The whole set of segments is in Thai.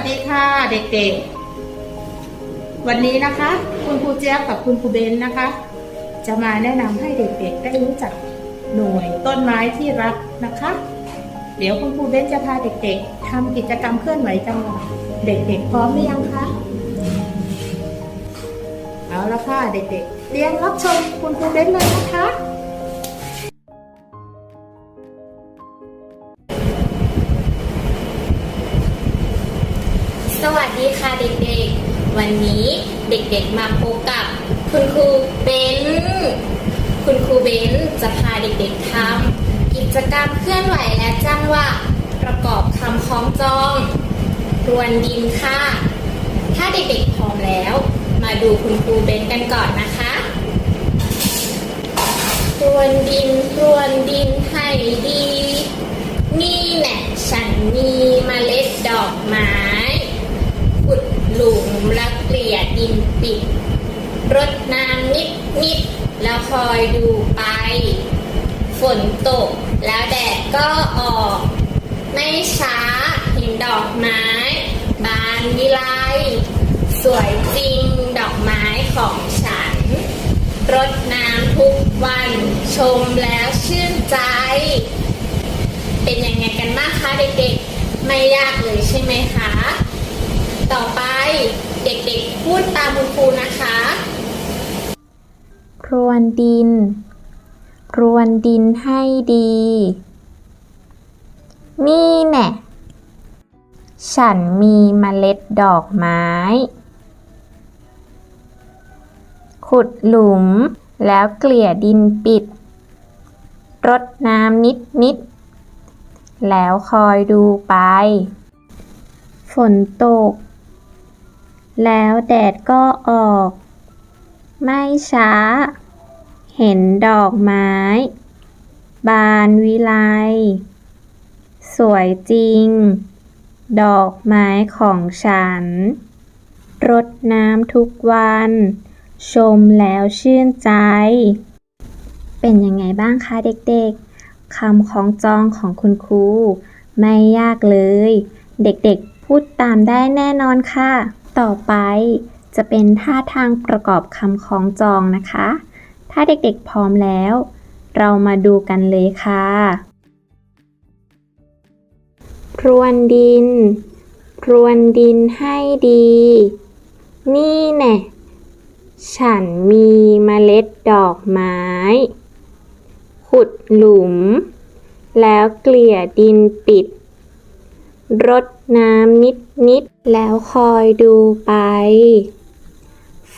สดีค่ะเด็กๆ วันนี้นะคะ คุณครูเจี๊ยบกับคุณครูเบนนะคะ จะมาแนะนำให้เด็กๆ ได้รู้จักหน่วยต้นไม้ที่รักนะคะ เดี๋ยวคุณครูเบนจะพาเด็กๆทำกิจกรรมเคลื่อนไหวจังหวะเด็กๆ พร้อมหรือยังคะเอาละค่ะเด็กๆเรียมรับชมคุณครูเบนเลยนะคะ วันนี้เด็กๆมาพบกับคุณครูเบนคุณครูเบนจะพาเด็กๆทำกิจกรรมเคลื่อนไหวและจังหวะประกอบคำคล้องจอง รวนดินค่ะ ถ้าเด็กๆพร้อมแล้ว มาดูคุณครูเบนกันก่อนนะคะรวนดินรวนดินให้ดี ลี่ยดินปิดรดน้ำนิดนิดแล้วคอยดูไป ฝนตกแล้วแดดก็ออก ไม่ช้าเห็นดอกไม้ บานวิไลสวยจริงดอกไม้ของฉัน รดน้ำทุกวัน ชมแล้วชื่นใจ เป็นยังไงกันบ้างคะเด็กๆ ไม่ยากเลยใช่ไหมคะ ต่อไปเด็กๆ พูดตามคุณครูนะคะ พรวนดิน พรวนดินให้ดี นี่แน่ฉันมีเมล็ดดอกไม้ ขุดหลุมแล้วเกลี่ยดินปิด รดน้ำนิดนิด แล้วคอยดูไป ฝนตก แล้วแดดก็ออก ไม่ช้า เห็นดอกไม้ บานวิไล สวยจริง ดอกไม้ของฉัน รดน้ำทุกวัน ชมแล้วชื่นใจ เป็นยังไงบ้างคะเด็กๆ คำของจองของคุณครู ไม่ยากเลย เด็กๆพูดตามได้แน่นอนค่ะ ต่อไป จะเป็นท่าทางประกอบคำคล้องจองนะคะ ถ้าเด็กๆพร้อมแล้ว เรามาดูกันเลยค่ะพรวนดินพรวนดินให้ดี นี่แน่ฉันมีเมล็ดดอกไม้ ขุดหลุม แล้วเกลี่ยดินปิด รดน้ำนิดนิดแล้วคอยดูไป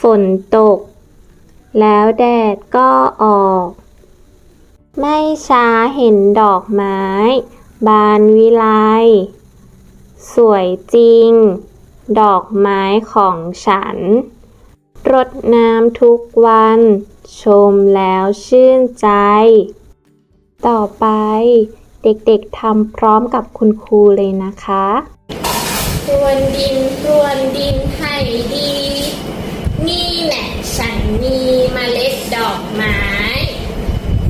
ฝนตก แล้วแดดก็ออก ไม่ช้าเห็นดอกไม้ บานวิไล สวยจริง ดอกไม้ของฉัน รดน้ำทุกวัน ชมแล้วชื่นใจ ต่อไป เด็กๆทำพร้อมกับคุณครูเลยนะคะรวนดินรวนดินให้ดี นี่แหละฉันมีเมล็ดดอกไม้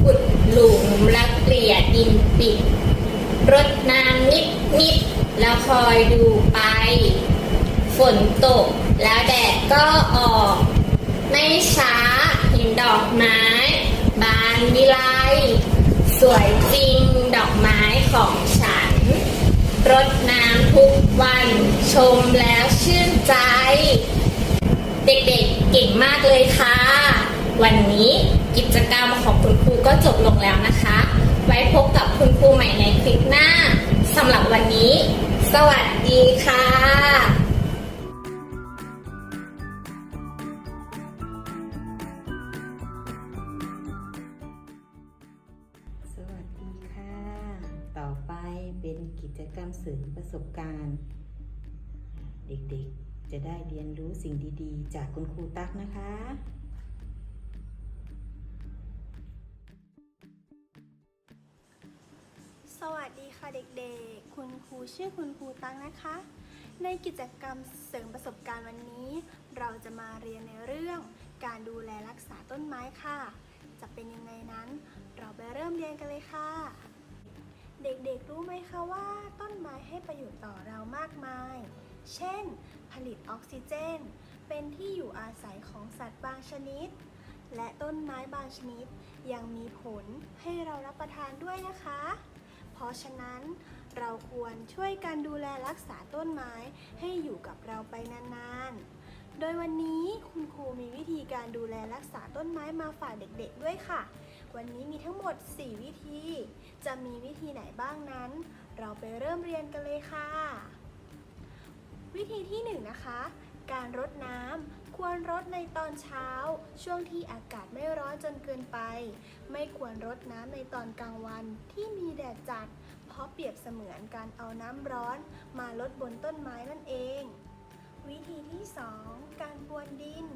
ขุดหลุมและเกลี่ยดินปิด รดน้ำนิดนิดๆแล้วคอยดูไป ฝนตกแล้วแดดก็ออก ไม่ช้าเห็นดอกไม้ บานวิไลสวยจริง อกไม้ของฉัน รดน้ำทุกวัน ชมแล้วชื่นใจ เด็กๆเก่งมากเลยค่ะ วันนี้กิจกรรมของคุณครูก็จบลงแล้วนะคะ ไว้พบกับคุณครูใหม่ในคลิปหน้าสำหรับวันนี้ สวัสดีค่ะ เสริมประสบการณ์ เด็กๆจะได้เรียนรู้สิ่งดีๆ จากคุณครูตั๊กนะคะสวัสดีค่ะเด็กๆ คุณครูชื่อคุณครูตั้งนะคะ ในกิจกรรมเสริมประสบการณ์วันนี้ เราจะมาเรียนในเรื่อง การดูแลรักษาต้นไม้ค่ะ จะเป็นยังไงนั้น เราไปเริ่มเรียนกันเลยค่ะ เด็กๆ รู้ไหมคะว่าต้นไม้ให้ประโยชน์ต่อเรามากมาย เช่น ผลิตออกซิเจน เป็นที่อยู่อาศัยของสัตว์บางชนิด และต้นไม้บางชนิดยังมีผลให้เรารับประทานด้วยนะคะ เพราะฉะนั้นเราควรช่วยกันดูแลรักษาต้นไม้ให้อยู่กับเราไปนานๆ โดยวันนี้คุณครูมีวิธีการดูแลรักษาต้นไม้มาฝากเด็กๆด้วยค่ะ วันนี้มีทั้งหมด 4 วิธี จะมีวิธีไหนบ้างนั้น เราไปเริ่มเรียนกันเลยค่ะ วิธีที่ 1 นะคะ การรดน้ำควรรดในตอนเช้า ช่วงที่อากาศไม่ร้อนจนเกินไป ไม่ควรรดน้ำในตอนกลางวันที่มีแดดจัด เพราะเปรียบเสมือนการเอาน้ำร้อน มาลดบนต้นไม้นั่นเอง วิธีที่ 2 การพรวนดิน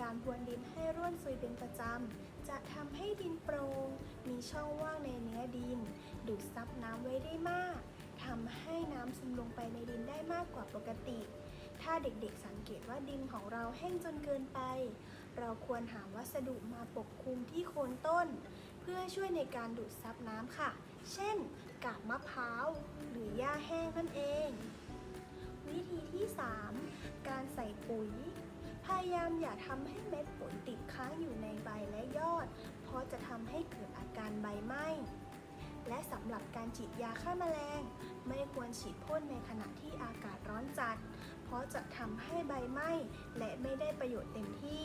การพรวนดินให้ร่วนซุยเป็นประจำ จะทำให้ดินโปร่งมีช่องว่างในเนื้อดิน ดูดซับน้ำไว้ได้มากทำให้น้ำซึมลงไปในดินได้มากกว่าปกติ ถ้าเด็กๆสังเกตว่าดินของเราแห้งจนเกินไป เราควรหาวัสดุมาปกคลุมที่โคนต้น เพื่อช่วยในการดูดซับน้ำค่ะ เช่น กาบมะพร้าว หรือหญ้าแห้งนั่นเองามอย่าทำให้เม็ดปุ๋ยติดค้างอยู่ในใบและยอด เพราะจะทำให้เกิดอาการใบไหม้และสำหรับการฉีดยาฆ่าแมลง ไม่ควรฉีดพ่นในขณะที่อากาศร้อนจัด เพราะจะทำให้ใบไหม้และไม่ได้ประโยชน์เต็มที่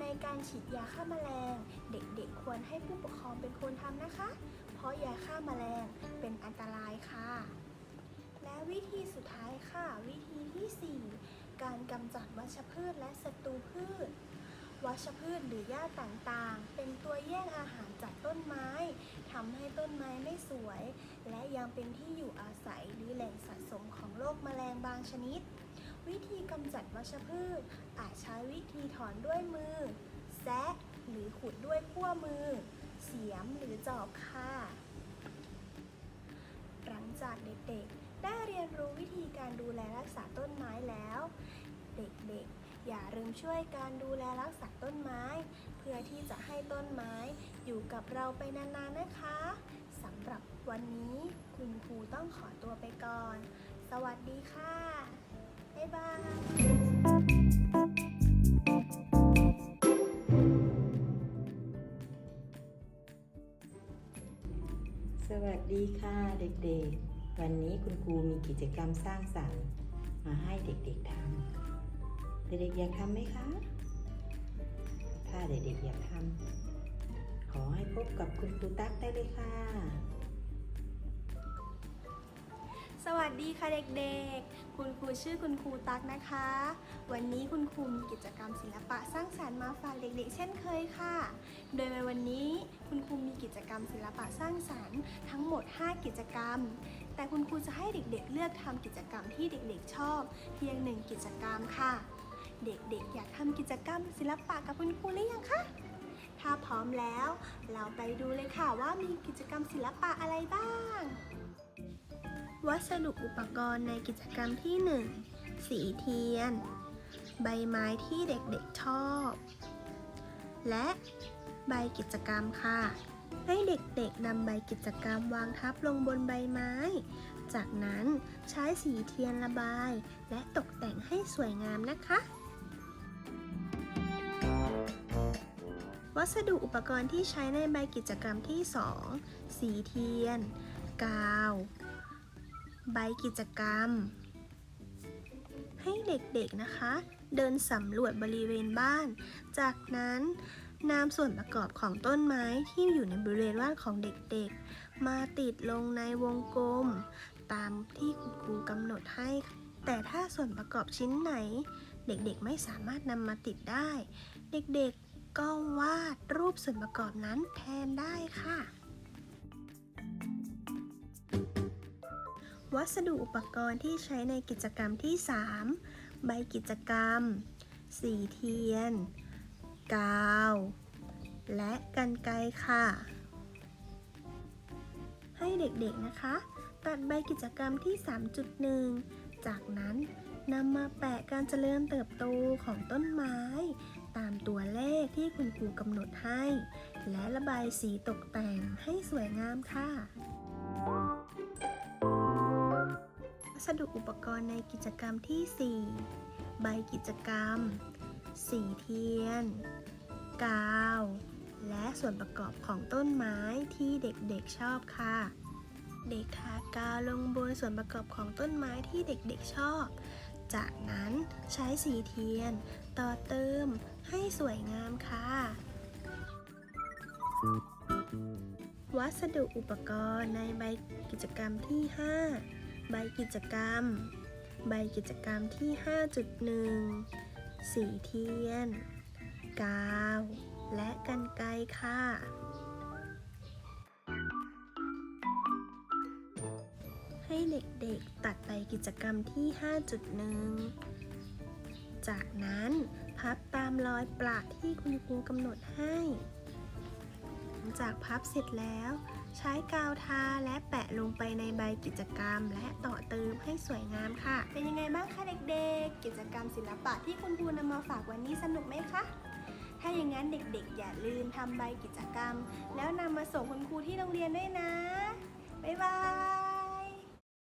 ในการฉีดยาฆ่าแมลง เด็กๆควรให้ผู้ปกครองเป็นคนทำนะคะ เพราะยาฆ่าแมลงเป็นอันตรายค่ะ และวิธีสุดท้ายค่ะ วิธีที่ 4 การกำจัดวัชพืชและศัตรูพืช วัชพืชหรือหญ้าต่างๆ เป็นตัวแย่งอาหารจากต้นไม้ทำให้ต้นไม้ไม่สวย และยังเป็นที่อยู่อาศัยหรือแหล่งสะสมของโรคแมลงบางชนิด วิธีกำจัดวัชพืช อาจใช้วิธีถอนด้วยมือ แซะหรือขุดด้วยพั่วมือ เสียมหรือจอบค่ะหลังจากเด็กๆ ได้เรียนรู้วิธีการดูแลรักษาต้นไม้แล้ว เด็กๆ อย่าลืมช่วยการดูแลรักษาต้นไม้ เพื่อที่จะให้ต้นไม้อยู่กับเราไปนานๆนะคะสำหรับวันนี้คุณครูต้องขอตัวไปก่อน สวัสดีค่ะ บ๊ายบายสวัสดีค่ะเด็กๆ วันนี้คุณครูมีกิจกรรมสร้างสรรค์มาให้เด็กๆทำ เด็กๆอยากทำไหมคะ ถ้าเด็กๆอยากทำ ขอให้พบกับคุณครูตั๊กได้เลยค่ะ สวัสดีค่ะเด็กๆ คุณครูชื่อคุณครูตั๊กนะคะ วันนี้คุณครูมีกิจกรรมศิลปะสร้างสรรค์มาฝากเด็กๆ เช่นเคยค่ะ โดยในวันนี้คุณครูมีกิจกรรมศิลปะสร้างสรรค์ทั้งหมด 5 กิจกรรม แต่คุณครูจะให้เด็กๆ เลือกทำกิจกรรมที่เด็กๆ ชอบ เพียงหนึ่งกิจกรรมค่ะ เด็กๆ อยากทำกิจกรรมศิลปะกับคุณครูหรือยังคะ ถ้าพร้อมแล้ว เราไปดูเลยค่ะว่ามีกิจกรรมศิลปะอะไรบ้าง วัสดุอุปกรณ์ในกิจกรรมที่ 1 สีเทียน ใบไม้ที่เด็กๆ ชอบ และใบกิจกรรมค่ะ ให้เด็กๆนำใบกิจกรรมวางทับลงบนใบไม้ จากนั้นใช้สีเทียนระบาย และตกแต่งให้สวยงามนะคะ วัสดุอุปกรณ์ที่ใช้ในใบกิจกรรมที่ 2 สีเทียน กาว ใบกิจกรรม ให้เด็กๆนะคะ เดินสำรวจบริเวณบ้าน จากนั้น นำส่วนประกอบของต้นไม้ที่อยู่ในบริเวณบ้านของเด็กๆ มาติดลงในวงกลม ตามที่คุณครูกำหนดให้ แต่ถ้าส่วนประกอบชิ้นไหน เด็กๆไม่สามารถนำมาติดได้ เด็กๆก็วาดรูปส่วนประกอบนั้นแทนได้ค่ะ วัสดุอุปกรณ์ที่ใช้ในกิจกรรมที่ 3 ใบกิจกรรม สีเทียน กาว และกันไกรค่ะ ให้เด็กๆนะคะ ตัดใบกิจกรรมที่ 3.1 จากนั้นนำมาแปะการเจริญเติบโตของต้นไม้ ตามตัวเลขที่คุณครูกำหนดให้ และระบายสีตกแต่งให้สวยงามค่ะวัสดุอุปกรณ์ในกิจกรรมที่ 4 ใบกิจกรรม สีเทียน กาว และส่วนประกอบของต้นไม้ที่เด็กๆชอบค่ะ เด็กทากาวลงบนส่วนประกอบของต้นไม้ที่เด็กๆชอบ จากนั้นใช้สีเทียน ต่อเติมให้สวยงามค่ะ วัสดุอุปกรณ์ในใบกิจกรรมที่ 5 ใบกิจกรรม ใบกิจกรรมที่ 5.1 สีเทียน กาว และกันไกรค่ะ ให้เด็กๆตัดใบกิจกรรมที่ 5.1 จากนั้นพับตามรอยประที่คุณครูกำหนดให้หลังจากพับเสร็จแล้ว ใช้กาวทาและแปะลงไปในใบกิจกรรม และต่อเติมให้สวยงามค่ะ เป็นยังไงบ้างคะเด็กๆ กิจกรรมศิลปะที่คุณครูนำมาฝากวันนี้สนุกไหมคะถ้าอย่างนั้นเด็กๆ อย่าลืมทำใบกิจกรรม แล้วนำมาส่งคุณครูที่โรงเรียนด้วยนะ บ๊ายบาย